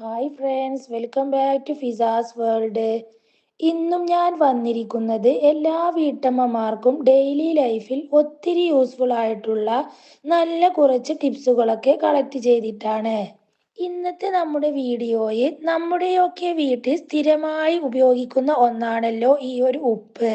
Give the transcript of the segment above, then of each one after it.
Hi friends welcome back to Fiza's world ഇന്നും ഞാൻ വന്നിരിക്കുന്നത് എല്ലാ വീട്ടമ്മമാർക്കും ഡെയിലി ലൈഫിൽ ഒത്തിരി യൂസ്ഫുൾ ആയിട്ടുള്ള നല്ല കുറച്ച് ടിപ്സുകളൊക്കെ കളക്ട് ചെയ്തിട്ടാണ്. ഇന്നത്തെ നമ്മുടെ വീഡിയോയിൽ നമ്മുടെയൊക്കെ വീട്ടിൽ സ്ഥിരമായി ഉപയോഗിക്കുന്ന ഒന്നാണല്ലോ ഈ ഒരു ഉപ്പ്.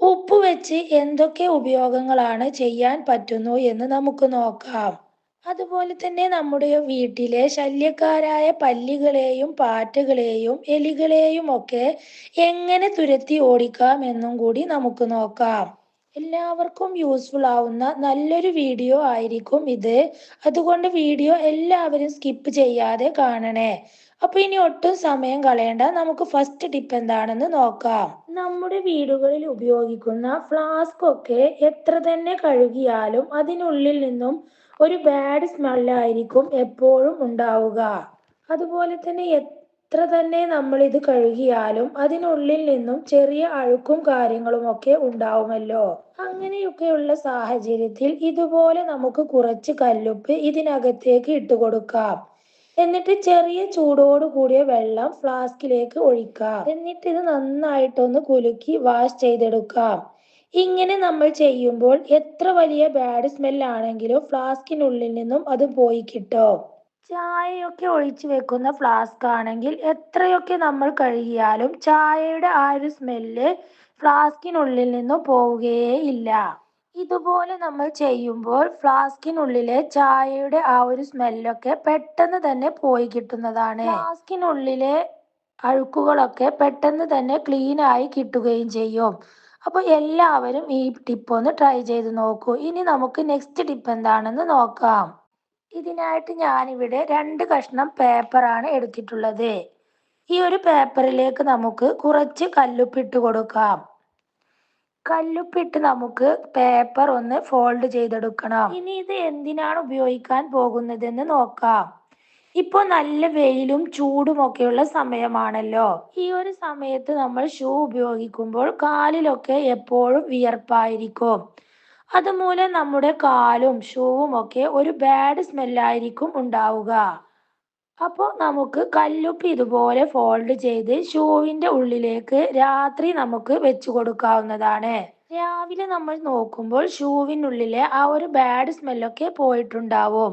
ഉപ്പ് വെച്ച് എന്തൊക്കെ ഉപയോഗങ്ങളാണ് ചെയ്യാൻ പറ്റുന്നു എന്ന് നമുക്ക് നോക്കാം. അതുപോലെ തന്നെ നമ്മുടെ വീട്ടിലെ ശല്യക്കാരായ പല്ലികളെയും പാറ്റകളെയും എലികളെയും ഒക്കെ എങ്ങനെ തുരത്തി ഓടിക്കാം എന്നും കൂടി നമുക്ക് നോക്കാം. എല്ലാവർക്കും യൂസ്ഫുൾ ആവുന്ന നല്ലൊരു വീഡിയോ ആയിരിക്കും ഇത്. അതുകൊണ്ട് വീഡിയോ എല്ലാവരും സ്കിപ്പ് ചെയ്യാതെ കാണണേ. അപ്പൊ ഇനി ഒട്ടും സമയം കളയണ്ട. നമുക്ക് ഫസ്റ്റ് ടിപ്പ് എന്താണെന്ന് നോക്കാം. നമ്മുടെ വീടുകളിൽ ഉപയോഗിക്കുന്ന ഫ്ലാസ്ക് ഒക്കെ എത്ര തന്നെ കഴുകിയാലും അതിനുള്ളിൽ നിന്നും ഒരു ബാഡ് സ്മെല്ലായിരിക്കും എപ്പോഴും ഉണ്ടാവുക. അതുപോലെ തന്നെ എത്ര തന്നെ നമ്മൾ ഇത് കഴുകിയാലും അതിനുള്ളിൽ നിന്നും ചെറിയ അഴുക്കും കാര്യങ്ങളും ഒക്കെ ഉണ്ടാവുമല്ലോ. അങ്ങനെയൊക്കെയുള്ള സാഹചര്യത്തിൽ ഇതുപോലെ നമുക്ക് കുറച്ച് കല്ലുപ്പ് ഇതിനകത്തേക്ക് ഇട്ട് കൊടുക്കാം. എന്നിട്ട് ചെറിയ ചൂടോട് കൂടിയ വെള്ളം ഫ്ലാസ്കിലേക്ക് ഒഴിക്കാം. എന്നിട്ട് ഇത് നന്നായിട്ടൊന്ന് കുലുക്കി വാഷ് ചെയ്തെടുക്കാം. ഇങ്ങനെ നമ്മൾ ചെയ്യുമ്പോൾ എത്ര വലിയ ബാഡ് സ്മെല്ലാണെങ്കിലും ഫ്ലാസ്കിനുള്ളിൽ നിന്നും അത് പോയി കിട്ടും. ചായയൊക്കെ ഒഴിച്ചു വെക്കുന്ന ഫ്ലാസ്ക് ആണെങ്കിൽ എത്രയൊക്കെ നമ്മൾ കഴുകിയാലും ചായയുടെ ആ ഒരു സ്മെല്ല് ഫ്ലാസ്കിനുള്ളിൽ നിന്നും പോവുകയേ ഇല്ല ഇതുപോലെ നമ്മൾ ചെയ്യുമ്പോൾ ഫ്ലാസ്കിനുള്ളിലെ ചായയുടെ ആ ഒരു സ്മെല്ലൊക്കെ പെട്ടെന്ന് തന്നെ പോയി കിട്ടുന്നതാണ്. ഫ്ലാസ്കിനുള്ളിലെ അഴുക്കുകളൊക്കെ പെട്ടെന്ന് തന്നെ ക്ലീൻ ആയി കിട്ടുകയും ചെയ്യും. അപ്പോൾ എല്ലാവരും ഈ ടിപ്പ് ഒന്ന് ട്രൈ ചെയ്ത് നോക്കൂ. ഇനി നമുക്ക് നെക്സ്റ്റ് ടിപ്പ് എന്താണെന്ന് നോക്കാം. ഇതിനായിട്ട് ഞാനിവിടെ രണ്ട് കഷ്ണം പേപ്പറാണ് എടുത്തിട്ടുള്ളത്. ഈ ഒരു പേപ്പറിലേക്ക് നമുക്ക് കുറച്ച് കല്ലുപ്പിട്ട് കൊടുക്കാം. കല്ലുപ്പിട്ട് നമുക്ക് പേപ്പർ ഒന്ന് ഫോൾഡ് ചെയ്തെടുക്കണം. ഇനി ഇത് എന്തിനാണ് ഉപയോഗിക്കാൻ പോകുന്നതെന്ന് നോക്കാം. ഇപ്പൊ നല്ല വെയിലും ചൂടും ഒക്കെയുള്ള സമയമാണല്ലോ. ഈ ഒരു സമയത്ത് നമ്മൾ ഷൂ ഉപയോഗിക്കുമ്പോൾ കാലിലൊക്കെ എപ്പോഴും വിയർപ്പായിരിക്കും. അതുമൂലം നമ്മുടെ കാലും ഷൂവും ഒക്കെ ഒരു ബാഡ് സ്മെല്ലായിരിക്കും ഉണ്ടാവുക. അപ്പോൾ നമുക്ക് കല്ലുപ്പ് ഇതുപോലെ ഫോൾഡ് ചെയ്ത് ഷൂവിന്റെ ഉള്ളിലേക്ക് രാത്രി നമുക്ക് വെച്ചു കൊടുക്കാവുന്നതാണ്. രാവിലെ നമ്മൾ നോക്കുമ്പോൾ ഷൂവിനുള്ളിലെ ആ ഒരു ബാഡ് സ്മെല്ലൊക്കെ പോയിട്ടുണ്ടാവും.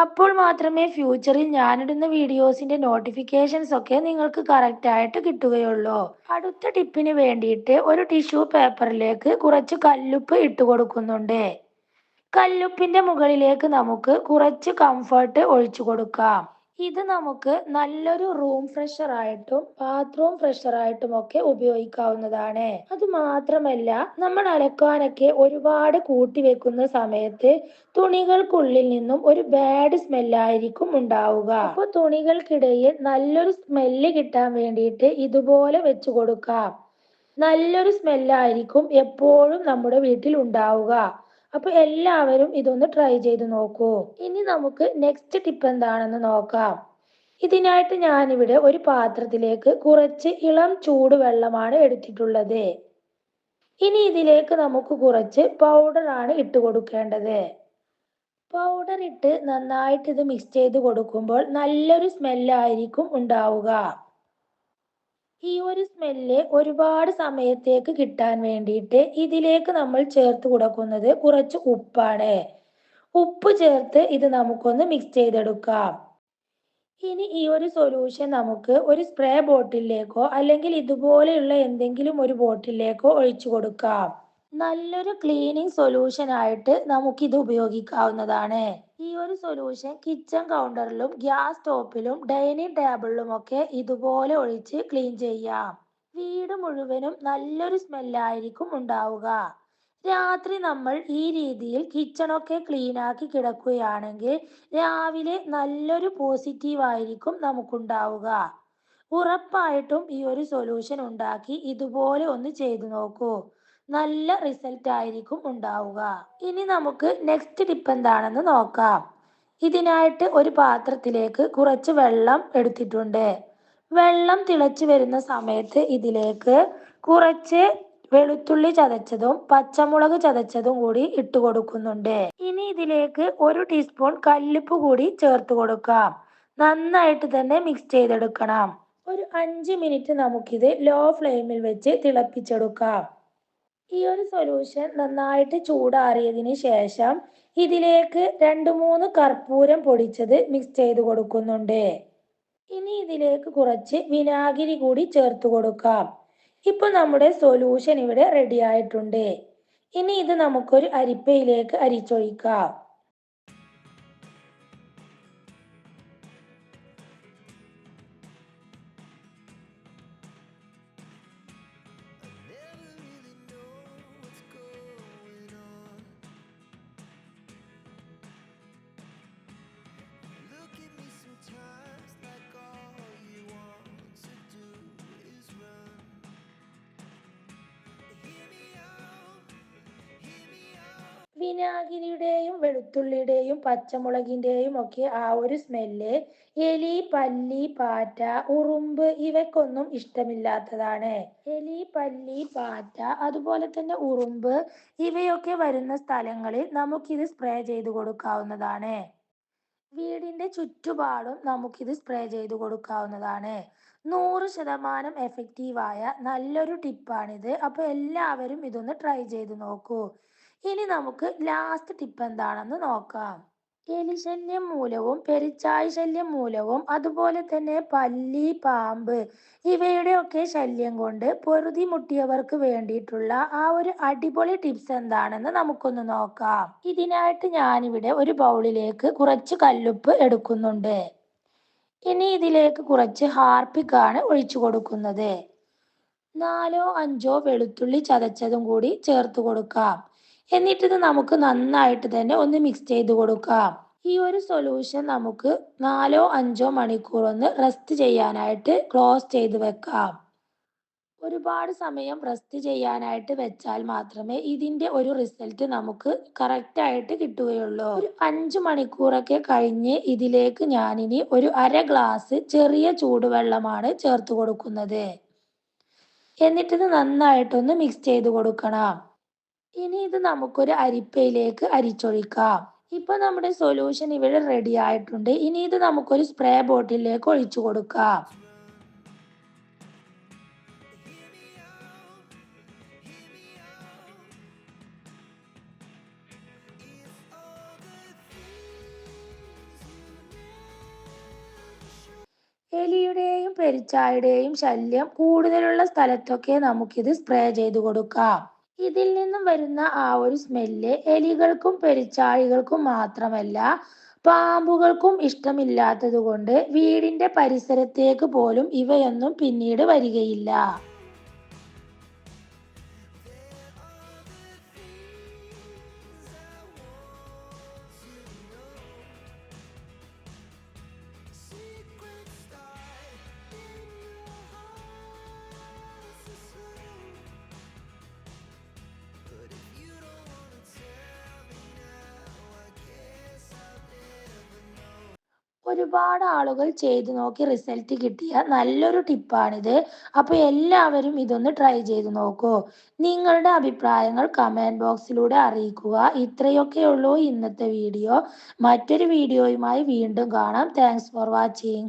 അപ്പോൾ മാത്രമേ ഫ്യൂച്ചറിൽ ഞാനിടുന്ന വീഡിയോസിന്റെ നോട്ടിഫിക്കേഷൻസ് ഒക്കെ നിങ്ങൾക്ക് കറക്റ്റ് ആയിട്ട് കിട്ടുകയുള്ളൂ. അടുത്ത ടിപ്പിന് വേണ്ടിയിട്ട് ഒരു ടിഷ്യൂ പേപ്പറിലേക്ക് കുറച്ച് കല്ലുപ്പ് ഇട്ട് കൊടുക്കുന്നുണ്ട്. കല്ലുപ്പിന്റെ മുകളിലേക്ക് നമുക്ക് കുറച്ച് കംഫർട്ട് ഒഴിച്ചു കൊടുക്കാം. ഇത് നമുക്ക് നല്ലൊരു റൂം ഫ്രഷർ ആയിട്ടും ബാത്റൂം ഫ്രഷർ ആയിട്ടും ഒക്കെ ഉപയോഗിക്കാവുന്നതാണ്. അത് മാത്രമല്ല നമ്മൾ അലക്കാനൊക്കെ ഒരുപാട് കൂട്ടി വെക്കുന്ന സമയത്ത് തുണികൾക്കുള്ളിൽ നിന്നും ഒരു ബാഡ് സ്മെല്ലായിരിക്കും ഉണ്ടാവുക. അപ്പോൾ തുണികൾക്കിടയിൽ നല്ലൊരു സ്മെല്ല് കിട്ടാൻ വേണ്ടിയിട്ട് ഇതുപോലെ വെച്ചു കൊടുക്കാം. നല്ലൊരു സ്മെല്ലായിരിക്കും എപ്പോഴും നമ്മുടെ വീട്ടിൽ ഉണ്ടാവുക. അപ്പൊ എല്ലാവരും ഇതൊന്ന് ട്രൈ ചെയ്ത് നോക്കൂ. ഇനി നമുക്ക് നെക്സ്റ്റ് ടിപ്പ് എന്താണെന്ന് നോക്കാം. ഇതിനായിട്ട് ഞാനിവിടെ ഒരു പാത്രത്തിലേക്ക് കുറച്ച് ഇളം ചൂടുവെള്ളമാണ് എടുത്തിട്ടുള്ളത്. ഇനി ഇതിലേക്ക് നമുക്ക് കുറച്ച് പൗഡർ ആണ് ഇട്ട് കൊടുക്കേണ്ടത്. പൗഡർ ഇട്ട് നന്നായിട്ട് ഇത് മിക്സ് ചെയ്ത് കൊടുക്കുമ്പോൾ നല്ലൊരു സ്മെല്ലായിരിക്കും ഉണ്ടാവുക. ഈ ഒരു സ്മെല്ല് ഒരുപാട് സമയത്തേക്ക് കിട്ടാൻ വേണ്ടിയിട്ട് ഇതിലേക്ക് നമ്മൾ ചേർത്ത് കൊടുക്കുന്നത് കുറച്ച് ഉപ്പാണ്. ഉപ്പ് ചേർത്ത് ഇത് നമുക്കൊന്ന് മിക്സ് ചെയ്തെടുക്കാം. ഇനി ഈ ഒരു സൊല്യൂഷൻ നമുക്ക് ഒരു സ്പ്രേ ബോട്ടിലേക്കോ അല്ലെങ്കിൽ ഇതുപോലെയുള്ള എന്തെങ്കിലും ഒരു ബോട്ടിലേക്കോ ഒഴിച്ചു കൊടുക്കാം. നല്ലൊരു ക്ലീനിങ് സൊല്യൂഷൻ ആയിട്ട് നമുക്കിത് ഉപയോഗിക്കാവുന്നതാണ്. ഒരു സൊല്യൂഷൻ കിച്ചൺ കൗണ്ടറിലും ഗ്യാസ് സ്റ്റോപ്പിലും ഡൈനിങ് ടേബിളിലും ഒക്കെ ഇതുപോലെ ഒഴിച്ച് ക്ലീൻ ചെയ്യാം. വീട് മുഴുവനും നല്ലൊരു സ്മെല്ലായിരിക്കും ഉണ്ടാവുക. രാത്രി നമ്മൾ ഈ രീതിയിൽ കിച്ചണൊക്കെ ക്ലീൻ ആക്കി കിടക്കുകയാണെങ്കിൽ രാവിലെ നല്ലൊരു പോസിറ്റീവ് ആയിരിക്കും നമുക്കുണ്ടാവുക. ഉറപ്പായിട്ടും ഈ ഒരു സൊല്യൂഷൻ ഉണ്ടാക്കി ഇതുപോലെ ഒന്ന് ചെയ്തു നോക്കൂ. നല്ല റിസൾട്ട് ആയിരിക്കും ഉണ്ടാവുക. ഇനി നമുക്ക് നെക്സ്റ്റ് ടിപ്പ് എന്താണെന്ന് നോക്കാം. ഇതിനായിട്ട് ഒരു പാത്രത്തിലേക്ക് കുറച്ച് വെള്ളം എടുത്തിട്ടുണ്ട്. വെള്ളം തിളച്ചു വരുന്ന സമയത്ത് ഇതിലേക്ക് കുറച്ച് വെളുത്തുള്ളി ചതച്ചതും പച്ചമുളക് ചതച്ചതും കൂടി ഇട്ട് കൊടുക്കുന്നുണ്ട്. ഇനി ഇതിലേക്ക് ഒരു ടീസ്പൂൺ കല്ലുപ്പ് കൂടി ചേർത്ത് കൊടുക്കാം. നന്നായിട്ട് തന്നെ മിക്സ് ചെയ്തെടുക്കണം. ഒരു അഞ്ച് മിനിറ്റ് നമുക്കിത് ലോ ഫ്ലെയിമിൽ വെച്ച് തിളപ്പിച്ചെടുക്കാം. ഈ ഒരു സൊല്യൂഷൻ നന്നായിട്ട് ചൂടാറിയതിന് ശേഷം ഇതിലേക്ക് രണ്ട് മൂന്ന് കർപ്പൂരം പൊടിച്ചത് മിക്സ് ചെയ്ത് കൊടുക്കുന്നുണ്ട്. ഇനി ഇതിലേക്ക് കുറച്ച് വിനാഗിരി കൂടി ചേർത്ത് കൊടുക്കാം. ഇപ്പൊ നമ്മുടെ സൊല്യൂഷൻ ഇവിടെ റെഡി ആയിട്ടുണ്ട്. ഇനി ഇത് നമുക്കൊരു അരിപ്പയിലേക്ക് അരിച്ചൊഴിക്കാം. വിനാഗിരിയുടെയും വെളുത്തുള്ളിയുടെയും പച്ചമുളകിന്റെയും ഒക്കെ ആ ഒരു സ്മെല്ല് എലി പല്ലി പാറ്റ ഉറുമ്പ് ഇവയ്ക്കൊന്നും ഇഷ്ടമില്ലാത്തതാണ്. എലി പല്ലി പാറ്റ അതുപോലെ തന്നെ ഉറുമ്പ് ഇവയൊക്കെ വരുന്ന സ്ഥലങ്ങളിൽ നമുക്കിത് സ്പ്രേ ചെയ്ത് കൊടുക്കാവുന്നതാണ്. വീടിന്റെ ചുറ്റുപാടും നമുക്കിത് സ്പ്രേ ചെയ്ത് കൊടുക്കാവുന്നതാണ്. നൂറ് ശതമാനം എഫക്റ്റീവായ നല്ലൊരു ടിപ്പാണിത് അപ്പോൾ എല്ലാവരും ഇതൊന്ന് ട്രൈ ചെയ്ത് നോക്കൂ. ഇനി നമുക്ക് ലാസ്റ്റ് ടിപ്പ് എന്താണെന്ന് നോക്കാം. എലിശല്യം മൂലവും പെരിച്ചായ ശല്യം മൂലവും അതുപോലെ തന്നെ പല്ലി പാമ്പ് ഇവയുടെയൊക്കെ ശല്യം കൊണ്ട് പൊറുതി മുട്ടിയവർക്ക് വേണ്ടിയിട്ടുള്ള ആ ഒരു അടിപൊളി ടിപ്സ് എന്താണെന്ന് നമുക്കൊന്ന് നോക്കാം. ഇതിനായിട്ട് ഞാനിവിടെ ഒരു ബൗളിലേക്ക് കുറച്ച് കല്ലുപ്പ് എടുക്കുന്നുണ്ട്. ഇനി ഇതിലേക്ക് കുറച്ച് ഹാർപ്പിക്കാണ് ഒഴിച്ചു കൊടുക്കുന്നത്. നാലോ അഞ്ചോ വെളുത്തുള്ളി ചതച്ചതും കൂടി ചേർത്ത് കൊടുക്കാം. എന്നിട്ടിത് നമുക്ക് നന്നായിട്ട് തന്നെ ഒന്ന് മിക്സ് ചെയ്ത് കൊടുക്കാം. ഈ ഒരു സൊല്യൂഷൻ നമുക്ക് നാലോ അഞ്ചോ മണിക്കൂർ ഒന്ന് റെസ്റ്റ് ചെയ്യാനായിട്ട് ക്ലോസ് ചെയ്ത് വെക്കാം. ഒരുപാട് സമയം റെസ്റ്റ് ചെയ്യാനായിട്ട് വെച്ചാൽ മാത്രമേ ഇതിന്റെ ഒരു റിസൾട്ട് നമുക്ക് കറക്റ്റ് ആയിട്ട് കിട്ടുകയുള്ളൂ. ഒരു അഞ്ച് മണിക്കൂറൊക്കെ കഴിഞ്ഞ് ഇതിലേക്ക് ഞാനിനി ഒരു അര ഗ്ലാസ് ചെറിയ ചൂടുവെള്ളമാണ് ചേർത്ത് കൊടുക്കുന്നത്. എന്നിട്ടിത് നന്നായിട്ടൊന്ന് മിക്സ് ചെയ്ത് കൊടുക്കണം. ഇനി ഇത് നമുക്കൊരു അരിപ്പയിലേക്ക് അരിച്ചൊഴിക്കാം. ഇപ്പൊ നമ്മുടെ സൊല്യൂഷൻ ഇവിടെ റെഡി ആയിട്ടുണ്ട്. ഇനി ഇത് നമുക്കൊരു സ്പ്രേ ബോട്ടിലേക്ക് ഒഴിച്ചു കൊടുക്കാം. എലിയുടെയും പെരിച്ചായുടെയും ശല്യം കൂടുതലുള്ള സ്ഥലത്തൊക്കെ നമുക്കിത് സ്പ്രേ ചെയ്തു കൊടുക്കാം. ഇതിൽ നിന്നും വരുന്ന ആ ഒരു സ്മെല്ല് എലികൾക്കും പെരിച്ചാഴികൾക്കും മാത്രമല്ല പാമ്പുകൾക്കും ഇഷ്ടമില്ലാത്തതുകൊണ്ട് വീടിന്റെ പരിസരത്തേക്ക് പോലും ഇവയൊന്നും പിന്നീട് വരികയില്ല. ഒരുപാട് ആളുകൾ ചെയ്ത് നോക്കി റിസൾട്ട് കിട്ടിയ നല്ലൊരു ടിപ്പാണിത് അപ്പോൾ എല്ലാവരും ഇതൊന്ന് ട്രൈ ചെയ്ത് നോക്കൂ. നിങ്ങളുടെ അഭിപ്രായങ്ങൾ കമന്റ് ബോക്സിലൂടെ അറിയിക്കുക. ഇത്രയൊക്കെ ഉള്ളൂ ഇന്നത്തെ വീഡിയോ മറ്റൊരു വീഡിയോയുമായി വീണ്ടും കാണാം. Thanks for watching